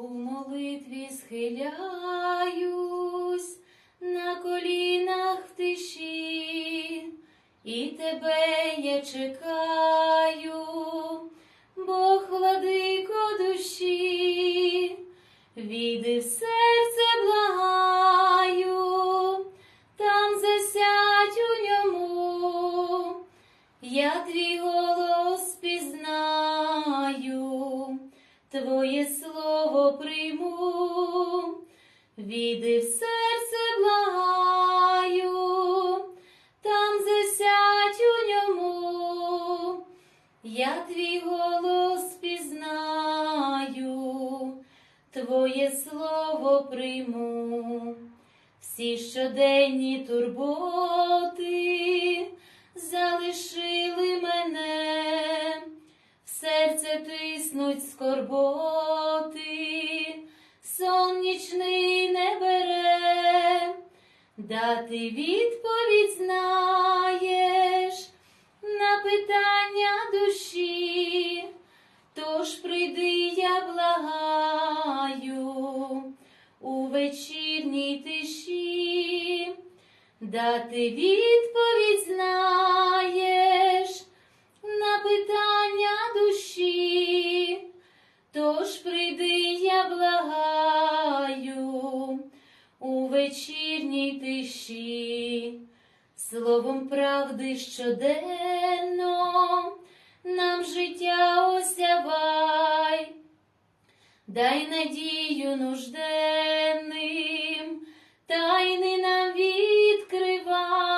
У молитві схиляюсь на колінах в тиші, і тебе я чекаю, Бог владико душі, віди в серце твоє слово прийму, віди в серце благаю, там засядь у ньому, я твій голос пізнаю, твоє слово прийму, всі щоденні турботи залишили мене, серце тиснуть скорботи, сон нічний не бере, дати відповідь знаєш на питання душі, тож прийди, я благаю у вечірній тиші, дати відповідь вечірній тиші, словом правди щоденно нам життя осявай, дай надію нужденним, тайни нам відкривай,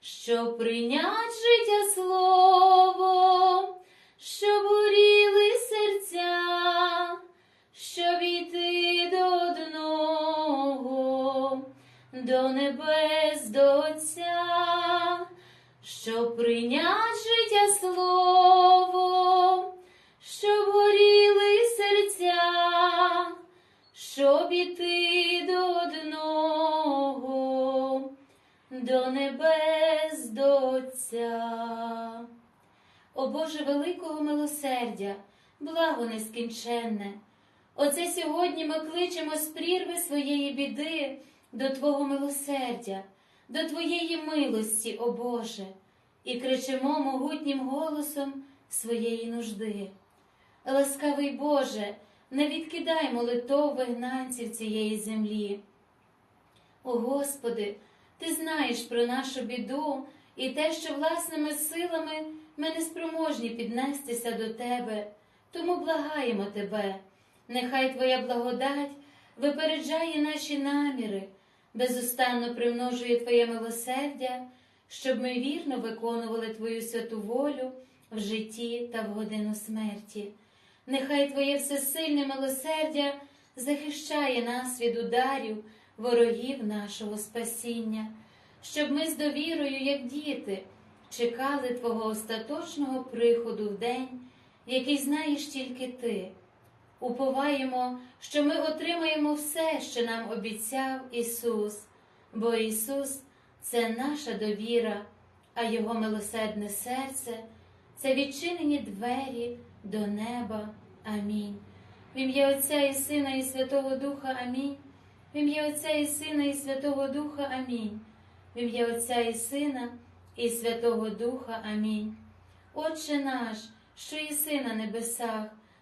щоб прийнять життя слово, щоб до небес до Отця, щоб прийнять життя слово, щоб горіли серця, щоб іти до одного, до небес до Отця. О Боже великого милосердя, благо нескінченне. Оце сьогодні ми кличемо з прірви своєї біди до Твого милосердя, до Твоєї милості, о Боже, і кричимо могутнім голосом своєї нужди. Ласкавий Боже, не відкидай молитов вигнанців цієї землі. О Господи, Ти знаєш про нашу біду і те, що власними силами ми не спроможні піднестися до Тебе, тому благаємо Тебе. Нехай Твоя благодать випереджає наші наміри, безустанно примножує Твоє милосердя, щоб ми вірно виконували Твою святу волю в житті та в годину смерті. Нехай Твоє всесильне милосердя захищає нас від ударів, ворогів нашого спасіння, щоб ми з довірою, як діти, чекали Твого остаточного приходу в день, який знаєш тільки Ти. Уповаємо, що ми отримаємо все, що нам обіцяв Ісус, бо Ісус це наша довіра, а Його милосердне серце це відчинені двері до неба. Амінь. В ім'я Отця і Сина, і Святого Духа Амінь. В ім'я Отця і Сина, і Святого Духа Амінь. В ім'я Отця і Сина, і Святого Духа Амінь. Отче наш, що єси на небесах,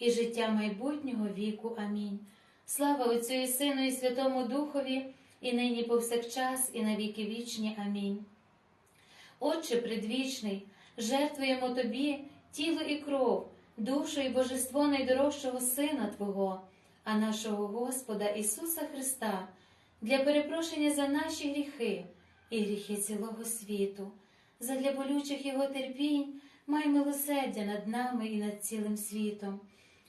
і життя майбутнього віку. Амінь. Слава Отцю і Сину, і Святому Духові, і нині повсякчас, і на віки вічні. Амінь. Отче предвічний, жертвуємо Тобі тіло і кров, душу і божество найдорожчого Сина Твого, а нашого Господа Ісуса Христа, для перепрошення за наші гріхи і гріхи цілого світу, задля болючих Його терпінь, май милосердя над нами і над цілим світом,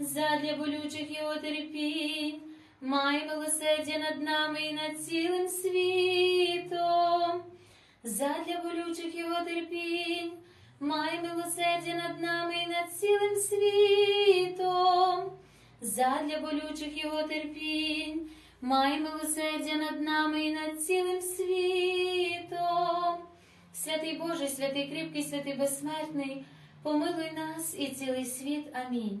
задля болючих його терпінь, май милосердя над нами і над цілим світом, задля болючих його терпінь, май милосердя над нами і над цілим світом задля болючих його терпінь, май милосердя над нами і над цілим світом. Святий Боже, святий кріпкий, святий безсмертний, помилуй нас і цілий світ. Амінь.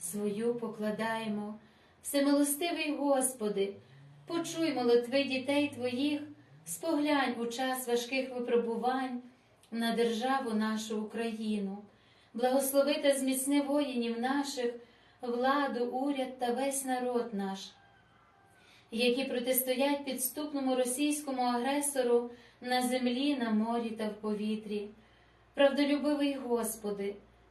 свою покладаємо. Всемилостивий Господи, почуй молитви дітей Твоїх, споглянь у час важких випробувань на державу нашу Україну благослови та зміцни воїнів наших, владу, уряд та весь народ наш, які протистоять підступному російському агресору на землі, на морі та в повітрі. Правдолюбивий Господи,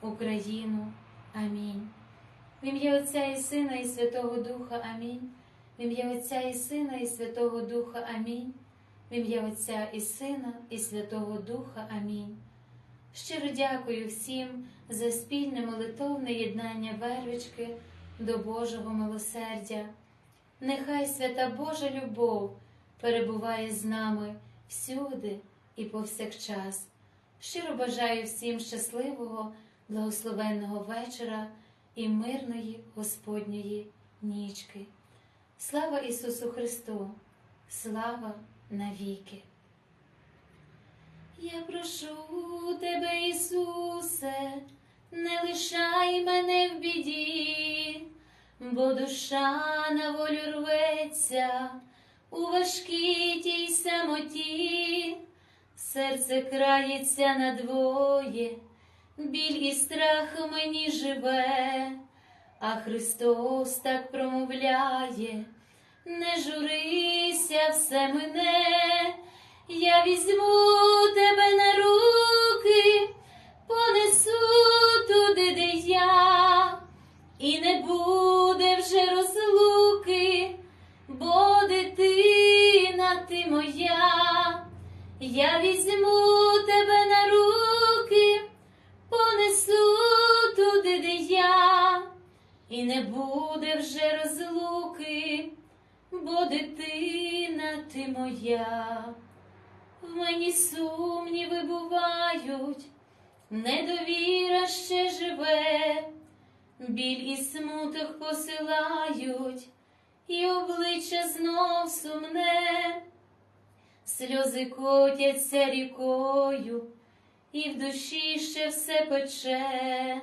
Україну. Амінь. В ім'я Отця і Сина, і Святого Духа Амінь. В ім'я Отця і Сина, і Святого Духа Амінь. В ім'я Отця і Сина, і Святого Духа Амінь. Щиро дякую всім за спільне молитовне єднання вервички до Божого милосердя. Нехай свята Божа любов перебуває з нами всюди і повсякчас. Щиро бажаю всім щасливого, благословенного вечора і мирної Господньої нічки. Слава Ісусу Христу! Слава навіки! Я прошу тебе, Ісусе, не лишай мене в біді, бо душа на волю рветься у важкій тій самоті, серце крається надвоє, біль і страх мені живе, а Христос так промовляє, не журися, все мене, я візьму тебе на руки, понесу туди, де я, і не буде вже розлуки, бо дитина ти моя, я візьму тебе на руки, і не буде вже розлуки, бо дитина ти моя. В мені сумніви бувають, недовіра ще живе, біль і смуток посилають, і обличчя знов сумне, сльози котяться рікою, і в душі ще все пече,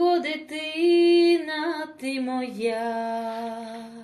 бо дитина ти моя.